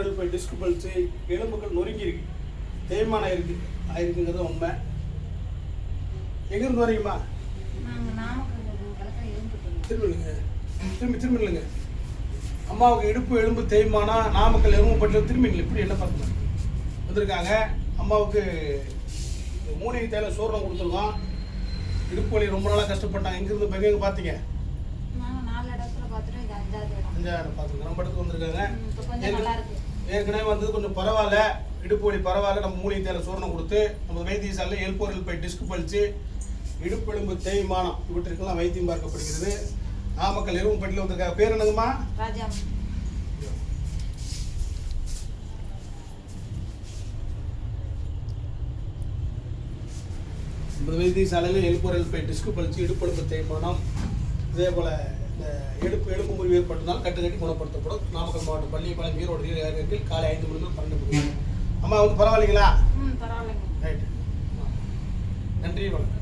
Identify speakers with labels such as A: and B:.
A: எலும்புறல் போய் டிஸ்க் பல்ச்சு எலும்புகள் நொறுங்கி இருக்கு. தேய்மானம் இருக்கு ஆயிருக்குங்கிறது உண்மை. எங்கிருந்து வரீங்கம்மா திரும்பிடுங்க திரும்பி திரும்பிடுங்க அம்மாவுக்கு இடுப்பு எலும்பு தேய்மானம் நாமக்கல் எலும்பு பட்டில் திரும்பிங்க இப்படி என்ன பார்த்து வந்திருக்காங்க. அம்மாவுக்கு மூலிகை தேயிலை சோறும் கொடுத்துருக்கோம். இடுப்பு வலி ரொம்ப நாளாக கஷ்டப்பட்டாங்க. எங்கேருந்து எங்கே பார்த்தீங்க அஞ்சாயிரம் பார்த்துருக்கோம் நம்ம இடத்துக்கு வந்திருக்காங்க. ஏற்கனவே வந்தது கொஞ்சம் பரவாயில்ல. இடுப்பு வலி பரவாயில்ல. நம்ம மூலிகை தேயிலை சூரணம் கொடுத்து நம்ம வைத்தியசாலையில் எல்போரில் போய் டிஸ்க் பழிச்சு இடுப்பெலும்பு தேய்மானம் இவற்றிற்கெல்லாம் வைத்தியம் பார்க்கப்படுகிறது. நாமக்கல் எரும்பட்டியில் வந்திருக்காங்க பேர் என்னங்கம்மா
B: ராஜா.
A: இந்த வைத்தியசாலையில் எலும்புரல் போய் டிஸ்க் பழிச்சு இடுப்பெலும்பு தேய்மானம் இதே போல் எடுப்பு எலும்பு முறிவு ஏற்பட்டதால் கட்டு கட்டி குணப்படுத்தப்படும். நாமக்கல் மாவட்டம் பள்ளிப்பாளையம் ஈரோடு ஏரியாவில் காலை ஐந்து மணி முதல் பன்னெண்டு மணி அம்மா வந்து பரவாயில்லைங்களா? ரைட்டு. நன்றி வணக்கம்.